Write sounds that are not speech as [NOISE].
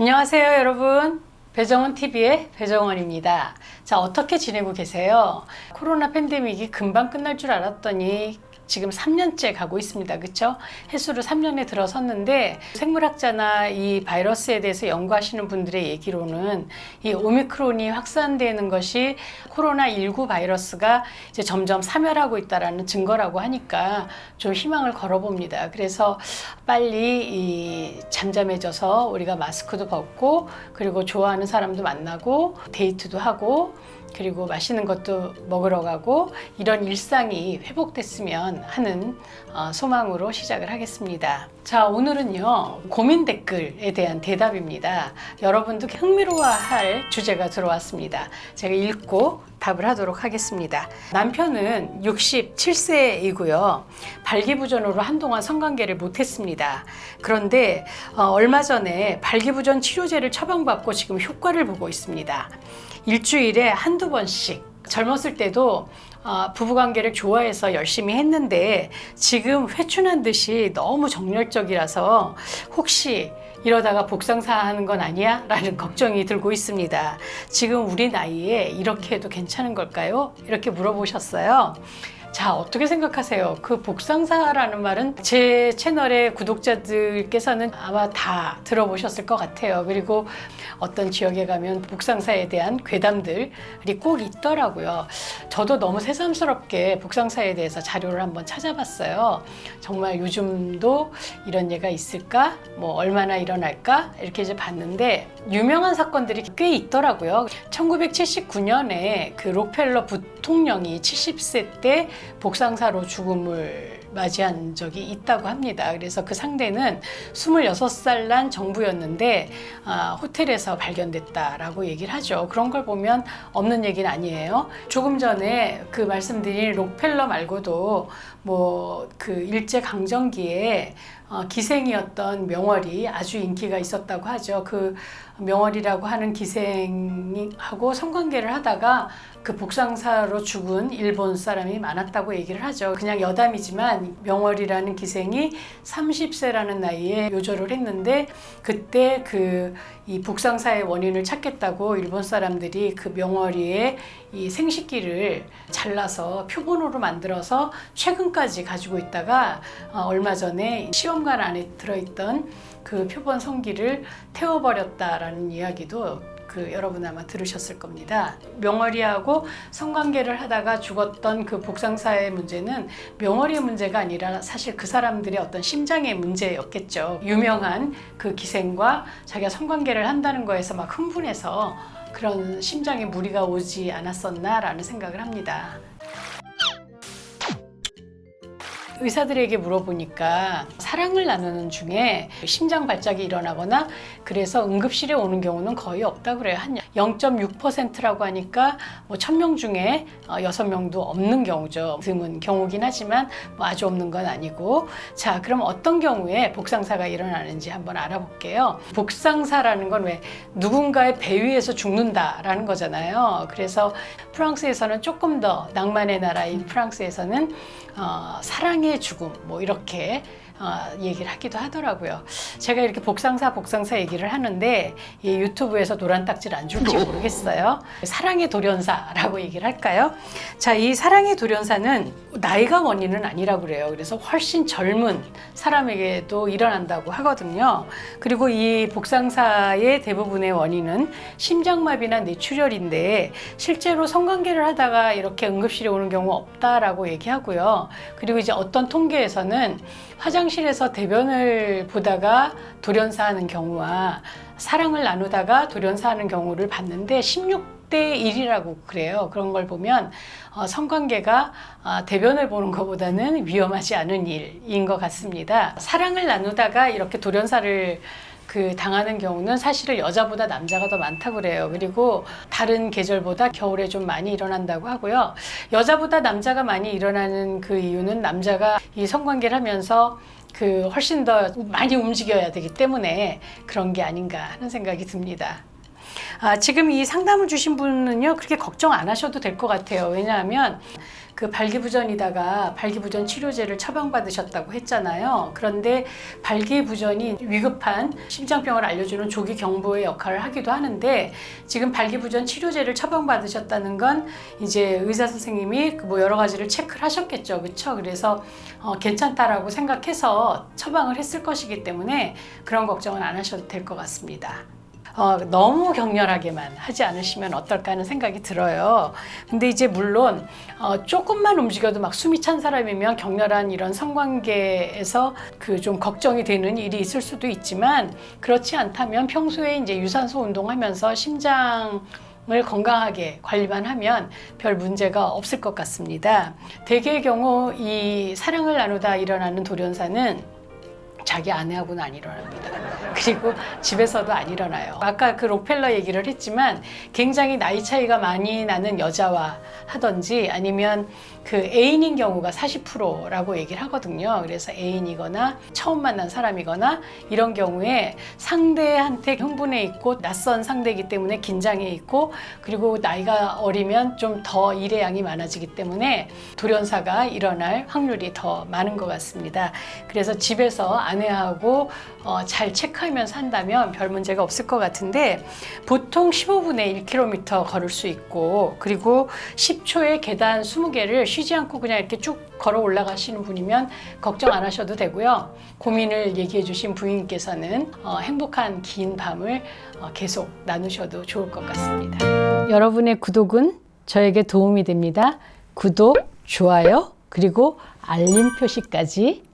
안녕하세요, 여러분. 배정원 TV의 배정원입니다. 자, 어떻게 지내고 계세요? 코로나 팬데믹이 금방 끝날 줄 알았더니 지금 3년째 가고 있습니다. 그쵸? 해수로 3년에 들어섰는데 생물학자나 이 바이러스에 대해서 연구하시는 분들의 얘기로는 이 오미크론이 확산되는 것이 코로나19 바이러스가 이제 점점 사멸하고 있다라는 증거라고 하니까 좀 희망을 걸어봅니다. 그래서 빨리 이 잠잠해져서 우리가 마스크도 벗고 그리고 좋아하는 사람도 만나고 데이트도 하고 그리고 맛있는 것도 먹으러 가고 이런 일상이 회복됐으면 하는 어, 소망으로 시작을 하겠습니다. 자, 오늘은요, 고민 댓글에 대한 대답입니다. 여러분도 흥미로워할 주제가 들어왔습니다. 제가 읽고 답을 하도록 하겠습니다. 남편은 67세이고요. 발기부전으로 한동안 성관계를 못했습니다. 그런데 어, 얼마 전에 발기부전 치료제를 처방받고 지금 효과를 보고 있습니다. 일주일에 한두 번씩 젊었을 때도 어, 부부관계를 좋아해서 열심히 했는데 지금 회춘한 듯이 너무 정열적이라서 혹시 이러다가 복상사 하는 건 아니야? 라는 걱정이 들고 있습니다. 지금 우리 나이에 이렇게 해도 괜찮은 걸까요? 이렇게 물어보셨어요. 자, 어떻게 생각하세요? 그 복상사라는 말은 제 채널의 구독자들께서는 아마 다 들어보셨을 것 같아요. 그리고 어떤 지역에 가면 복상사에 대한 괴담들이 꼭 있더라고요. 저도 너무 새삼스럽게 복상사에 대해서 자료를 한번 찾아봤어요. 정말 요즘도 이런 예가 있을까? 뭐 얼마나 일어날까? 이렇게 이제 봤는데 유명한 사건들이 꽤 있더라고요. 1979년에 그 록펠러 부통령이 70세 때 복상사로 죽음을 맞이한 적이 있다고 합니다. 그래서 그 상대는 26살 난 정부였는데 아, 호텔에서 발견됐다라고 얘기를 하죠. 그런 걸 보면 없는 얘기는 아니에요. 조금 전에 그 말씀드린 록펠러 말고도 뭐 그 일제 강점기에 어, 기생이었던 명월이 아주 인기가 있었다고 하죠. 그 명월이라고 하는 기생하고 성관계를 하다가 그 복상사로 죽은 일본 사람이 많았다고 얘기를 하죠. 그냥 여담이지만 명월이라는 기생이 30세라는 나이에 요절을 했는데 그때 그 이 복상사의 원인을 찾겠다고 일본 사람들이 그 명월이의 이 생식기를 잘라서 표본으로 만들어서 최근까지 가지고 있다가 어, 얼마 전에 시험관 안에 들어있던 그 표본 성기를 태워버렸다라는 이야기도 그 여러분 아마 들으셨을 겁니다. 명월이하고 성관계를 하다가 죽었던 그 복상사의 문제는 명월이의 문제가 아니라 사실 그 사람들의 어떤 심장의 문제였겠죠. 유명한 그 기생과 자기가 성관계를 한다는 거에서 막 흥분해서 그런 심장에 무리가 오지 않았었나라는 생각을 합니다. 의사들에게 물어보니까 사랑을 나누는 중에 심장 발작이 일어나거나 그래서 응급실에 오는 경우는 거의 없다 그래요. 한 0.6%라고 하니까 뭐 1000명 중에 어, 6명도 없는 경우죠. 드문 경우긴 하지만 뭐 아주 없는 건 아니고 자, 그럼 어떤 경우에 복상사가 일어나는지 한번 알아볼게요. 복상사라는 건 왜 누군가의 배 위에서 죽는다라는 거잖아요. 그래서 프랑스에서는 조금 더 낭만의 나라인 프랑스에서는 어, 사랑의 죽음 뭐 이렇게 어, 얘기를 하기도 하더라고요. 제가 이렇게 복상사 복상사 얘기를 하는데 이 유튜브에서 노란 딱지를 안 줄지 [LAUGHS] 모르겠어요. 사랑의 돌연사라고 얘기를 할까요? 자, 이 사랑의 돌연사는 나이가 원인은 아니라고 그래요. 그래서 훨씬 젊은 사람에게도 일어난다고 하거든요. 그리고 이 복상사의 대부분의 원인은 심장마비나 뇌출혈인데 실제로 성관계를 하다가 이렇게 응급실에 오는 경우 없다라고 얘기하고요. 그리고 이제 어떤 통계에서는 화장 실에서 대변을 보다가 돌연사하는 경우와 사랑을 나누다가 돌연사하는 경우를 봤는데 16대 1이라고 그래요. 그런 걸 보면 어, 성관계가 어, 대변을 보는 것보다는 위험하지 않은 일인 것 같습니다. 사랑을 나누다가 이렇게 돌연사를 그 당하는 경우는 사실은 여자보다 남자가 더 많다고 그래요. 그리고 다른 계절보다 겨울에 좀 많이 일어난다고 하고요. 여자보다 남자가 많이 일어나는 그 이유는 남자가 이 성관계를 하면서 그 훨씬 더 많이 움직여야 되기 때문에 그런 게 아닌가 하는 생각이 듭니다. 아, 지금 이 상담을 주신 분은요, 그렇게 걱정 안 하셔도 될 것 같아요. 왜냐하면 그 발기부전이다가 발기부전 치료제를 처방받으셨다고 했잖아요. 그런데 발기부전이 위급한 심장병을 알려주는 조기 경보의 역할을 하기도 하는데 지금 발기부전 치료제를 처방받으셨다는 건 이제 의사 선생님이 그뭐 여러 가지를 체크를 하셨겠죠. 그렇죠? 그래서 어, 괜찮다라고 생각해서 처방을 했을 것이기 때문에 그런 걱정은 안 하셔도 될 것 같습니다. 어, 너무 격렬하게만 하지 않으시면 어떨까 하는 생각이 들어요. 근데 이제 물론 어, 조금만 움직여도 막 숨이 찬 사람이면 격렬한 이런 성관계에서 그 좀 걱정이 되는 일이 있을 수도 있지만 그렇지 않다면 평소에 이제 유산소 운동하면서 심장 을 건강하게 관리만 하면 별 문제가 없을 것 같습니다. 대개의 경우 이 사랑을 나누다 일어나는 돌연사는 자기 아내하고는 안 일어납니다. [LAUGHS] 그리고 집에서도 안 일어나요. 아까 그 록펠러 얘기를 했지만 굉장히 나이 차이가 많이 나는 여자와 하든지 아니면 그 애인인 경우가 40%라고 얘기를 하거든요. 그래서 애인이거나 처음 만난 사람이거나 이런 경우에 상대한테 흥분해 있고 낯선 상대이기 때문에 긴장해 있고 그리고 나이가 어리면 좀 더 일의 양이 많아지기 때문에 돌연사가 일어날 확률이 더 많은 것 같습니다. 그래서 집에서 아내하고 어, 잘 체크하면서 한다면 별 문제가 없을 것 같은데 보통 15분에 1km 걸을 수 있고 그리고 10초에 계단 20개를 쉬지 않고 그냥 이렇게 쭉 걸어 올라가시는 분이면 걱정 안 하셔도 되고요. 고민을 얘기해 주신 부인께서는 어, 행복한 긴 밤을 어, 계속 나누셔도 좋을 것 같습니다. 여러분의 구독은 저에게 도움이 됩니다. 구독, 좋아요, 그리고 알림 표시까지